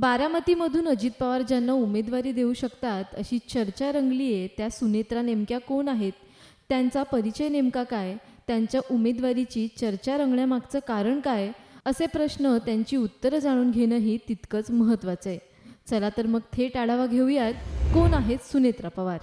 बारामतीमधून अजित पवार ज्यांना उमेदवारी देऊ शकतात अशी चर्चा रंगली आहे त्या सुनेत्रा नेमक्या कोण आहेत? त्यांचा परिचय नेमका काय? त्यांच्या उमेदवारीची चर्चा रंगण्यामागचं कारण काय? असे प्रश्न त्यांची उत्तरं जाणून घेणंही तितकंच महत्त्वाचं आहे. चला तर मग थेट आढावा घेऊयात कोण आहेत सुनेत्रा पवार?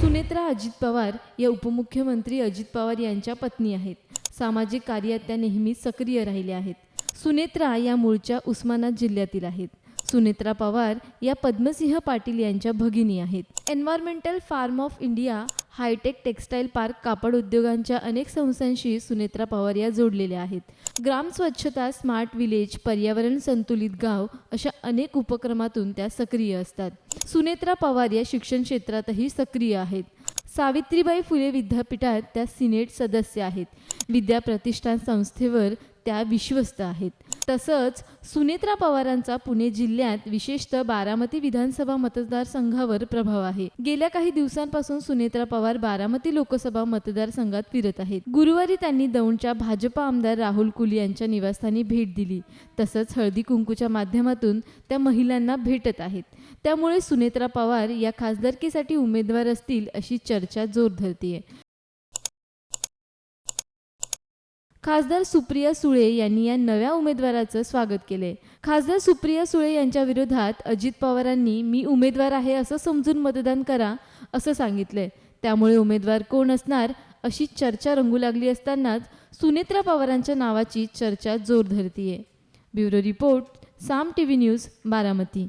सुनेत्रा अजित पवार या उपमुख्यमंत्री अजित पवार यांच्या पत्नी आहेत. सामाजिक कार्यात त्या नेहमी सक्रिय राहिल्या आहेत. सुनेत्रा या मूळच्या उस्मानाबाद जिल्ह्यातील आहेत. सुनेत्रा पवार या पद्मसिंह पाटील यांच्या भगिनी आहेत. Environmental farm of India hi tech textile park कापड उद्योगांच्या अनेक संस्थांशी सुनेत्रा पवार या जोडलेल्या आहेत. ग्राम स्वच्छता स्मार्ट विलेज पर्यावरण संतुलित गाव अशा अनेक उपक्रमातून त्या सक्रिय असतात. सुनेत्रा पवार या शिक्षण क्षेत्रातही सक्रिय आहेत. सावित्रीबाई फुले विद्यापीठात त्या सिनेट सदस्य आहेत. विद्याप्रतिष्ठान संस्थेवर त्या विश्वस्त आहेत. तसंच सुनेत्रा पवारांचा पुणे जिल्ह्यात विशेषतः बारामती विधानसभा मतदारसंघावर प्रभाव आहे. गेल्या काही दिवसांपासून सुनेत्रा पवार बारामती लोकसभा मतदारसंघात फिरत आहेत. गुरुवारी त्यांनी दौंडच्या भाजपा आमदार राहुल कुल यांच्या निवासस्थानी भेट दिली. तसंच हळदी कुंकूच्या माध्यमातून त्या महिलांना भेटत आहेत. त्यामुळे सुनेत्रा पवार या खासदारकीसाठी उमेदवार असतील अशी चर्चा जोर धरतीये. खासदार सुप्रिया सुळे यांनी या नव्या उमेदवाराचं स्वागत केले खासदार सुप्रिया सुळे यांच्या विरोधात अजित पवारांनी मी उमेदवार आहे असं समजून मतदान करा असं सांगितलंय. त्यामुळे उमेदवार कोण असणार अशी चर्चा रंगू लागली असतानाच सुनेत्रा पवारांच्या नावाची चर्चा जोर धरतीये. Bureau report Saam T V news Baramati.